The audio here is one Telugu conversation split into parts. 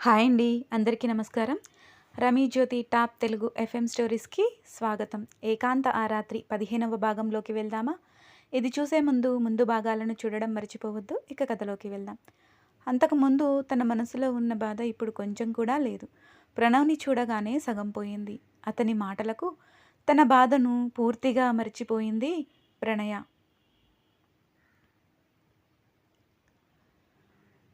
హాయ్ అండి అందరికీ నమస్కారం. రమీ జ్యోతి టాప్ తెలుగు ఎఫ్ఎం స్టోరీస్కి స్వాగతం. ఏకాంత ఆ రాత్రి పదిహేనవ భాగంలోకి వెళ్దామా? ఇది చూసే ముందు ముందు భాగాలను చూడడం మర్చిపోవద్దు ఇక కథలోకి వెళ్దాం. అంతకుముందు తన మనసులో ఉన్న బాధ ఇప్పుడు కొంచెం కూడా లేదు. ప్రణవ్ని చూడగానే సగం పోయింది. అతని మాటలకు తన బాధను పూర్తిగా మర్చిపోయింది ప్రణయ.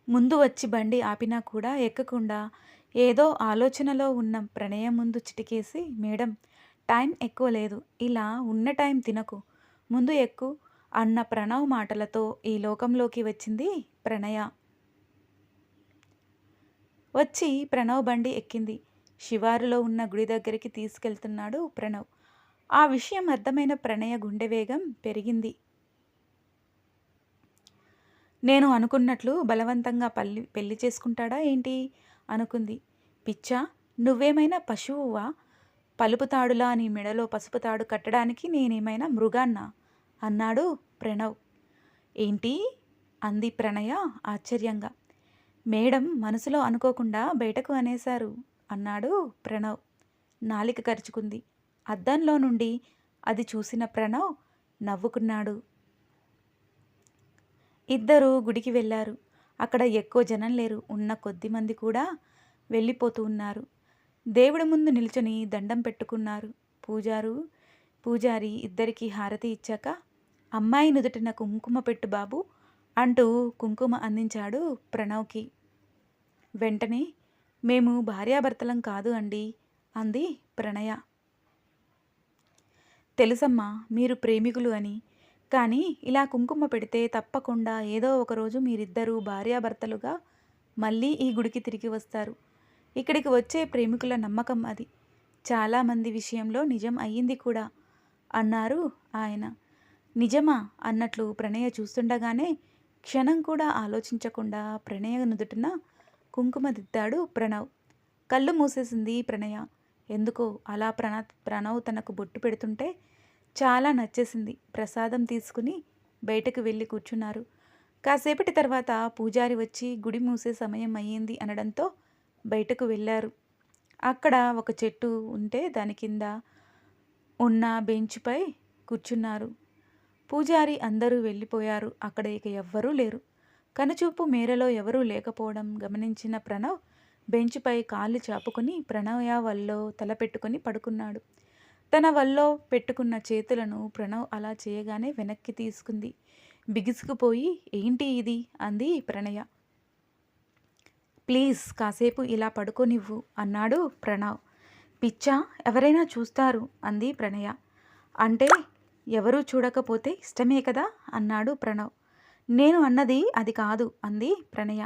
ముందు వచ్చి బండి ఆపినా కూడా ఎక్కకుండా ఏదో ఆలోచనలో ఉన్న ప్రణయం ముందు చిటికేసి మేడం టైం ఎక్కువ లేదు. ఇలా ఉన్న టైం తినకు. ముందు ఎక్కు అన్న ప్రణవ్ మాటలతో ఈ లోకంలోకి వచ్చింది ప్రణయ. వచ్చి ప్రణవ్ బండి ఎక్కింది. శివారులో ఉన్న గుడి దగ్గరికి తీసుకెళ్తున్నాడు ప్రణవ్. ఆ విషయం అర్థమైన ప్రణయ గుండె వేగం పెరిగింది. నేను అనుకున్నట్లు బలవంతంగా పల్లి పెళ్ళి చేసుకుంటాడా ఏంటి? అనుకుంది. పిచ్చా నువ్వేమైనా పశువువా? పలుపుతాడులా నీ మెడలో పసుపు తాడు కట్టడానికి నేనేమైనా మృగాన్నా? అన్నాడు ప్రణవ్. ఏంటి? అంది ప్రణయ ఆశ్చర్యంగా. మేడం మనసులో అనుకోకుండా బయటకు అనేశారు అన్నాడు ప్రణవ్. నాలిక కరుచుకుంది. అద్దంలో నుండి అది చూసిన ప్రణవ్ నవ్వుకున్నాడు. ఇద్దరూ గుడికి వెళ్ళారు. అక్కడ ఎక్కువ జనం లేరు. ఉన్న కొద్ది మంది కూడా వెళ్ళిపోతూ ఉన్నారు. దేవుడి ముందు నిల్చొని దండం పెట్టుకున్నారు. పూజారు పూజారి ఇద్దరికి హారతి ఇచ్చాక అమ్మాయి నుదుటిన కుంకుమ పెట్టు బాబు అంటూ కుంకుమ అందించాడు ప్రణవ్కి. వెంటనే మేము భార్యాభర్తలం కాదు అండి అంది ప్రణయ. తెలుసమ్మా మీరు ప్రేమికులు అని కానీ ఇలా కుంకుమ పెడితే తప్పకుండా ఏదో ఒకరోజు మీరిద్దరూ భార్యాభర్తలుగా మళ్ళీ ఈ గుడికి తిరిగి వస్తారు. ఇక్కడికి వచ్చే ప్రేమికుల నమ్మకం అది. చాలామంది విషయంలో నిజం అయ్యింది కూడా అన్నారు ఆయన. నిజమా అన్నట్లు ప్రణయ చూస్తుండగానే క్షణం కూడా ఆలోచించకుండా ప్రణయ నుదుటిన కుంకుమ దిద్దాడు ప్రణవ్. కళ్ళు మూసేసింది ప్రణయ. ఎందుకో అలా ప్రణ్ ప్రణవ్ తనకు బొట్టు పెడుతుంటే చాలా నచ్చేసింది. ప్రసాదం తీసుకుని బయటకు వెళ్ళి కూర్చున్నారు. కాసేపటి తర్వాత పూజారి వచ్చి గుడి మూసే సమయం అయ్యింది అనడంతో బయటకు వెళ్ళారు. అక్కడ ఒక చెట్టు ఉంటే దాని కింద ఉన్న బెంచ్పై కూర్చున్నారు. పూజారి అందరూ వెళ్ళిపోయారు. అక్కడ ఇక ఎవ్వరూ లేరు. కనుచూపు మేరలో ఎవరూ లేకపోవడం గమనించిన ప్రణవ్ బెంచ్పై కాళ్ళు చాపుకొని ప్రణవయ వల్ల తల పడుకున్నాడు. తన వల్లో పెట్టుకున్న చేతులను ప్రణవ్ అలా చేయగానే వెనక్కి తీసుకుంది. బిగుసుకుపోయి ఏంటి ఇది? అంది ప్రణయ. ప్లీజ్ కాసేపు ఇలా పడుకోనివ్వు అన్నాడు ప్రణవ్. పిచ్చా ఎవరైనా చూస్తారు అంది ప్రణయ. అంటే ఎవరూ చూడకపోతే ఇష్టమే కదా అన్నాడు ప్రణవ్. నేను అన్నది అది కాదు అంది ప్రణయ.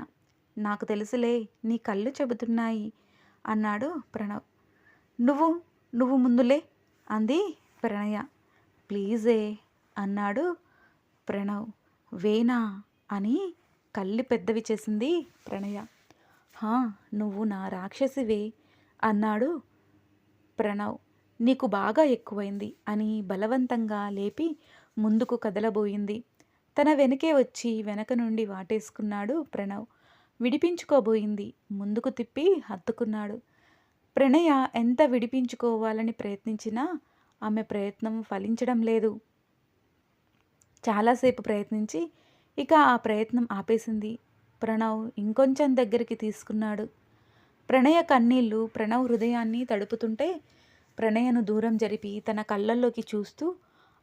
నాకు తెలుసులే నీ కళ్ళు చెబుతున్నాయి అన్నాడు ప్రణవ్. నువ్వు నువ్వు ముందులే అంది ప్రణయ. ప్లీజే అన్నాడు ప్రణవ్. వేనా అని కళ్ళు పెద్దవి చేసింది ప్రణయ. హా నువ్వు నా రాక్షసివే అన్నాడు ప్రణవ్. నీకు బాగా ఎక్కువైంది అని బలవంతంగా లేపి ముందుకు కదలబోయింది. తన వెనకే వచ్చి వెనక నుండి వాటేసుకున్నాడు ప్రణవ్. విడిపించుకోబోయింది. ముందుకు తిప్పి హత్తుకున్నాడు. ప్రణయ ఎంత విడిపించుకోవాలని ప్రయత్నించినా ఆమె ప్రయత్నం ఫలించడం లేదు. చాలాసేపు ప్రయత్నించి ఇక ఆ ప్రయత్నం ఆపేసింది. ప్రణవ్ ఇంకొంచెం దగ్గరికి తీసుకున్నాడు. ప్రణయ కన్నీళ్ళు ప్రణవ్ హృదయాన్ని తడుపుతుంటే ప్రణయను దూరం జరిపి తన కళ్ళల్లోకి చూస్తూ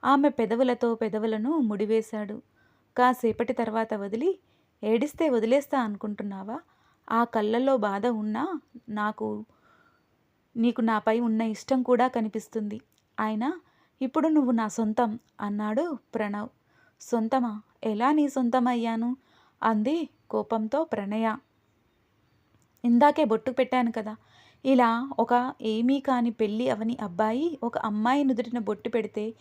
ఆమె పెదవులతో పెదవులను ముడివేశాడు. కాసేపటి తర్వాత వదిలి ఏడిస్తే వదిలేస్తా అనుకుంటున్నావా? ఆ కళ్ళల్లో బాధ ఉన్నా నాకు నీకు నాపై ఉన్న ఇష్టం కూడా కనిపిస్తుంది. ఆయన ఇప్పుడు నువ్వు నా సొంతం అన్నాడు ప్రణవ్. సొంతమా? ఎలా నీ సొంతం అయ్యాను అంది కోపంతో ప్రణయ. ఇందాకే బొట్టు పెట్టాను కదా. ఇలా ఒక ఏమీ కాని పెళ్ళి అవని అబ్బాయి ఒక అమ్మాయి నుదుటిన బొట్టు పెడితే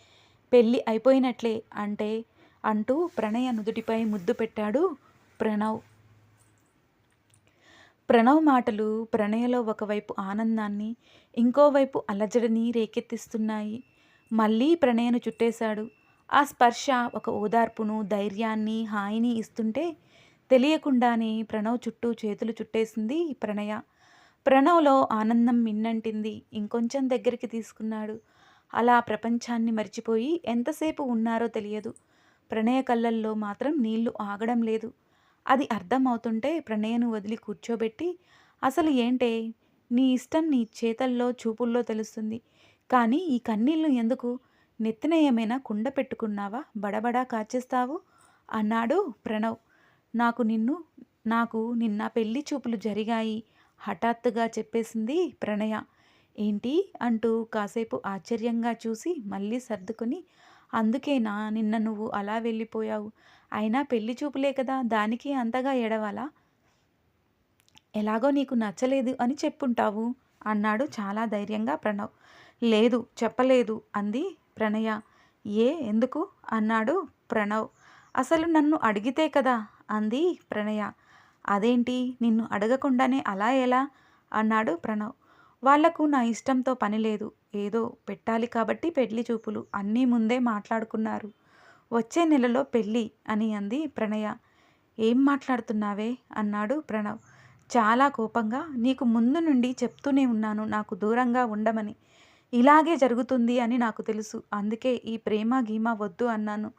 పెళ్ళి అయిపోయినట్లే అంటే అంటూ ప్రణయ నుదుటిపై ముద్దు పెట్టాడు ప్రణవ్. ప్రణవ్ మాటలు ప్రణయలో ఒకవైపు ఆనందాన్ని ఇంకోవైపు అలజడిని రేకెత్తిస్తున్నాయి. మళ్ళీ ప్రణయను చుట్టేశాడు. ఆ స్పర్శ ఒక ఓదార్పును ధైర్యాన్ని హాయిని ఇస్తుంటే తెలియకుండానే ప్రణవ్ చుట్టూ చేతులు చుట్టేసింది ప్రణయ. ప్రణవ్లో ఆనందం మిన్నంటింది. ఇంకొంచెం దగ్గరికి తీసుకున్నాడు. అలా ప్రపంచాన్ని మర్చిపోయి ఎంతసేపు ఉన్నారో తెలియదు. ప్రణయ కళ్ళల్లో మాత్రం నీళ్ళు ఆగడం లేదు. అది అర్థమవుతుంటే ప్రణయను వదిలి కూర్చోబెట్టి అసలు ఏంటే? నీ ఇష్టం నీ చేతల్లో చూపుల్లో తెలుస్తుంది. కానీ ఈ కన్నీళ్ళు ఎందుకు? నెత్తిన ఏమైనా కుండ పెట్టుకున్నావా? బడబడా కాచేస్తావు? అన్నాడు ప్రణవ్. నాకు నిన్ను నాకు నిన్న పెళ్ళి చూపులు జరిగాయి హఠాత్తుగా చెప్పేసింది ప్రణయ. ఏంటి? అంటూ కాసేపు ఆశ్చర్యంగా చూసి మళ్ళీ సర్దుకొని అందుకేనా నిన్న నువ్వు అలా వెళ్ళిపోయావు? అయినా పెళ్ళి చూపులే కదా దానికి అంతగా ఎడవాలా ఎలాగో నీకు నచ్చలేదు అని చెప్పుంటావు అన్నాడు చాలా ధైర్యంగా ప్రణవ్. లేదు చెప్పలేదు అంది ప్రణయ. ఏ ఎందుకు? అన్నాడు ప్రణవ్. అసలు నన్ను అడిగితే కదా అంది ప్రణయ. అదేంటి? నిన్ను అడగకుండానే అలా ఎలా? అన్నాడు ప్రణవ్. వాళ్ళకు నా ఇష్టంతో పని లేదు. ఏదో పెట్టాలి కాబట్టి పెళ్ళి చూపులు అన్నీ ముందే మాట్లాడుకున్నారు. వచ్చే నెలలో పెళ్ళి అని అంది ప్రణయ. ఏం మాట్లాడుతున్నావే అన్నాడు ప్రణవ్. చాలా కోపంగా నీకు ముందు నుండి చెప్తూనే ఉన్నాను నాకు దూరంగా ఉండమని. ఇలాగే జరుగుతుంది అని నాకు తెలుసు అందుకే ఈ ప్రేమ గీమ వద్దు అన్నాను.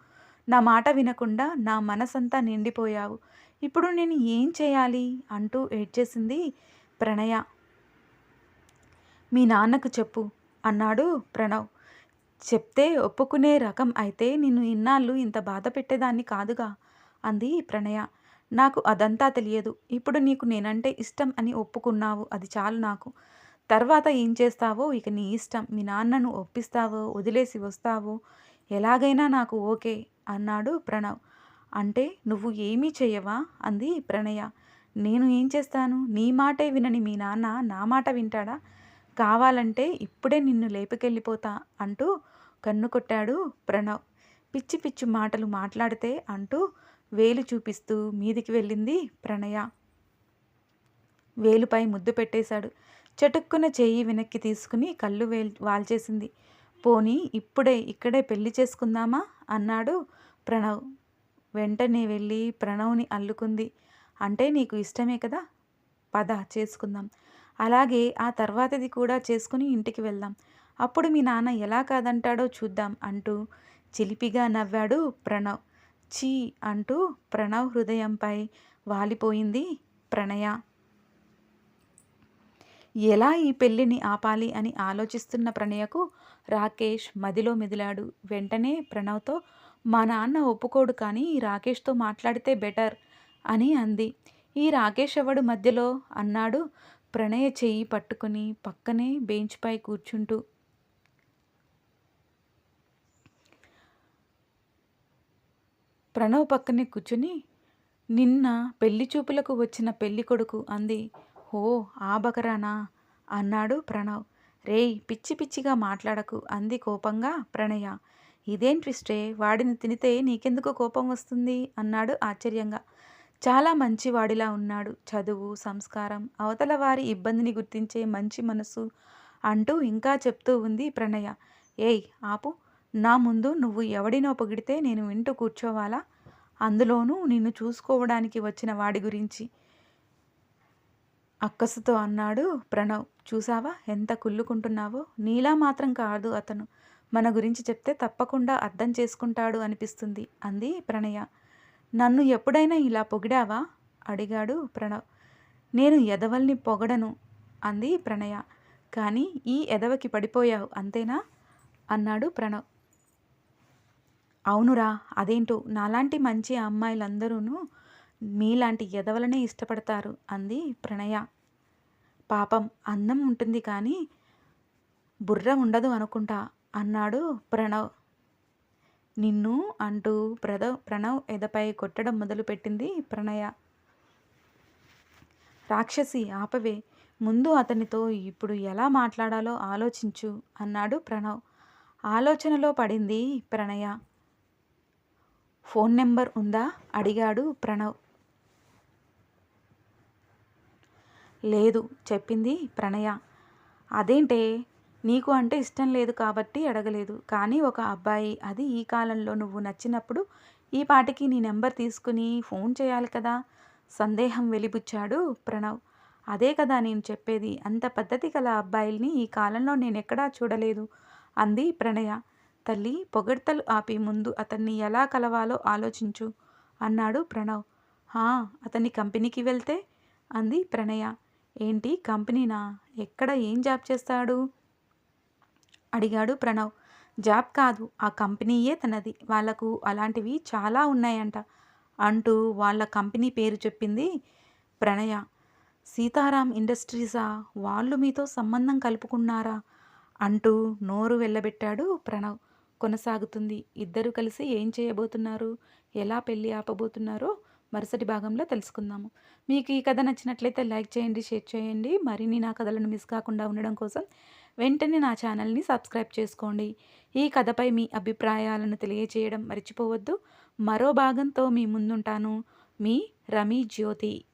నా మాట వినకుండా నా మనసంతా నిండిపోయావు. ఇప్పుడు నేను ఏం చేయాలి అంటూ ఏడ్చేసింది ప్రణయ. మీ నాన్నకు చెప్పు అన్నాడు ప్రణవ్. చెప్తే ఒప్పుకునే రకం అయితే నిన్ను ఇన్నాళ్ళు ఇంత బాధ పెట్టేదాన్ని కాదుగా అంది ప్రణయ. నాకు అదంతా తెలియదు. ఇప్పుడు నీకు నేనంటే ఇష్టం అని ఒప్పుకున్నావు. అది చాలు నాకు. తర్వాత ఏం చేస్తావో ఇక నీ ఇష్టం. మీ నాన్నను ఒప్పిస్తావో వదిలేసి వస్తావో ఎలాగైనా నాకు ఓకే అన్నాడు ప్రణవ్. అంటే నువ్వు ఏమీ చేయవా అంది ప్రణయ. నేను ఏం చేస్తాను? నీ మాటే వినని మీ నాన్న నా మాట వింటాడా? కావాలంటే ఇప్పుడే నిన్ను లేపుకెళ్ళిపోతా అంటూ కన్ను కొట్టాడు ప్రణవ్. పిచ్చి పిచ్చి మాటలు మాట్లాడితే అంటూ వేలు చూపిస్తూ మీదికి వెళ్ళింది ప్రణయ. వేలుపై ముద్దు పెట్టేశాడు. చటుక్కున చేయి వెనక్కి తీసుకుని కళ్ళు వేల్ వాల్చేసింది. పోనీ ఇప్పుడే ఇక్కడే పెళ్ళి చేసుకుందామా? అన్నాడు ప్రణవ్. వెంటనే వెళ్ళి ప్రణవ్ని అల్లుకుంది. అంటే నీకు ఇష్టమే కదా? పద చేసుకుందాం. అలాగే ఆ తర్వాతది కూడా చేసుకుని ఇంటికి వెళ్దాం. అప్పుడు మీ నాన్న ఎలా కాదంటాడో చూద్దాం అంటూ చిలిపిగా నవ్వాడు ప్రణవ్. చీ అంటూ ప్రణవ్ హృదయంపై వాలిపోయింది ప్రణయ. ఎలా ఈ పెళ్ళిని ఆపాలి అని ఆలోచిస్తున్న ప్రణయకు రాకేష్ మదిలో మెదిలాడు. వెంటనే ప్రణవ్తో మా నాన్న ఒప్పుకోడు కానీ రాకేష్తో మాట్లాడితే బెటర్ అని అంది. ఈ రాకేష్ ఎవడు మధ్యలో? అన్నాడు ప్రణయ చెయ్యి పట్టుకుని పక్కనే బెంచ్పై కూర్చుంటూ ప్రణవ్ పక్కనే కూర్చుని నిన్న పెళ్ళి చూపులకు వచ్చిన పెళ్ళి కొడుకు అంది. ఓ ఆ బకరానా అన్నాడు ప్రణవ్. రేయ్ పిచ్చి పిచ్చిగా మాట్లాడకు అంది కోపంగా ప్రణయ. ఇదేం ట్విస్టే? వాడిని తినితే నీకెందుకు కోపం వస్తుంది? అన్నాడు ఆశ్చర్యంగా. చాలా మంచివాడిలా ఉన్నాడు. చదువు సంస్కారం అవతల వారి ఇబ్బందిని గుర్తించే మంచి మనసు అంటూ ఇంకా చెప్తూ ఉంది ప్రణయ. ఏయ్ ఆపు. నా ముందు నువ్వు ఎవడినో పొగిడితే నేను వింటూ కూర్చోవాలా? అందులోనూ నిన్ను చూసుకోవడానికి వచ్చిన వాడి గురించి. అక్కసుతో అన్నాడు ప్రణవ్. చూసావా ఎంత కుళ్ళుకుంటున్నావో? నీలా మాత్రం కాదు అతను. మన గురించి చెప్తే తప్పకుండా అర్థం చేసుకుంటాడు అనిపిస్తుంది అంది ప్రణయ. నన్ను ఎప్పుడైనా ఇలా పొగిడావా? అడిగాడు ప్రణవ్. నేను ఎదవల్ని పొగడను అంది ప్రణయ. కానీ ఈ ఎదవకి పడిపోయావు అంతేనా? అన్నాడు ప్రణవ్. అవునురా అదేంటో నాలాంటి మంచి అమ్మాయిలందరూ మీలాంటి ఎదవలనే ఇష్టపడతారు అంది ప్రణయ. పాపం అందం ఉంటుంది కానీ బుర్ర ఉండదు అనుకుంటా అన్నాడు ప్రణవ్. నిన్ను అంటూ ప్రదవ్ ప్రణవ్ ఎదపై కొట్టడం మొదలుపెట్టింది ప్రణయ. రాక్షసి ఆపవే. ముందు అతనితో ఇప్పుడు ఎలా మాట్లాడాలో ఆలోచించు అన్నాడు ప్రణవ్. ఆలోచనలో పడింది ప్రణయ. ఫోన్ నెంబర్ ఉందా? అడిగాడు ప్రణవ్. లేదు చెప్పింది ప్రణయ. అదేంటే నీకు అంటే ఇష్టం లేదు కాబట్టి అడగలేదు. కానీ ఒక అబ్బాయి అది ఈ కాలంలో నువ్వు నచ్చినప్పుడు ఈ పాటికి నీ నెంబర్ తీసుకుని ఫోన్ చేయాలి కదా. సందేహం వెలిబుచ్చాడు ప్రణవ్. అదే కదా నేను చెప్పేది. అంత పద్ధతి గల అబ్బాయిల్ని ఈ కాలంలో నేనెక్కడా చూడలేదు అంది ప్రణయ. తల్లి పొగడ్తలు ఆపి ముందు అతన్ని ఎలా కలవాలో ఆలోచించు అన్నాడు ప్రణవ్. హా అతని కంపెనీకి వెళ్తే? అంది ప్రణయ. ఏంటి కంపెనీనా? ఎక్కడ ఏం జాబ్ చేస్తాడు? అడిగాడు ప్రణవ్. జాబ్ కాదు ఆ కంపెనీయే తనది. వాళ్ళకు అలాంటివి చాలా ఉన్నాయంట. అంటూ వాళ్ళ కంపెనీ పేరు చెప్పింది ప్రణయ. సీతారాం ఇండస్ట్రీసా? వాళ్ళు మీతో సంబంధం కలుపుకున్నారా? అంటూ నోరు వెళ్ళబెట్టాడు ప్రణవ్. కొనసాగుతుంది. ఇద్దరు కలిసి ఏం చేయబోతున్నారు? ఎలా పెళ్ళి ఆపబోతున్నారో మరుసటి భాగంలో తెలుసుకుందాము. మీకు ఈ కథ నచ్చినట్లయితే లైక్ చేయండి షేర్ చేయండి. మరిన్ని నా కథలను మిస్ కాకుండా ఉండడం కోసం వెంటనే నా ఛానల్ని సబ్స్క్రైబ్ చేసుకోండి. ఈ కథపై మీ అభిప్రాయాలను తెలియజేయడం మర్చిపోవద్దు. మరో భాగంతో మీ ముందుంటాను. మీ రమీ జ్యోతి.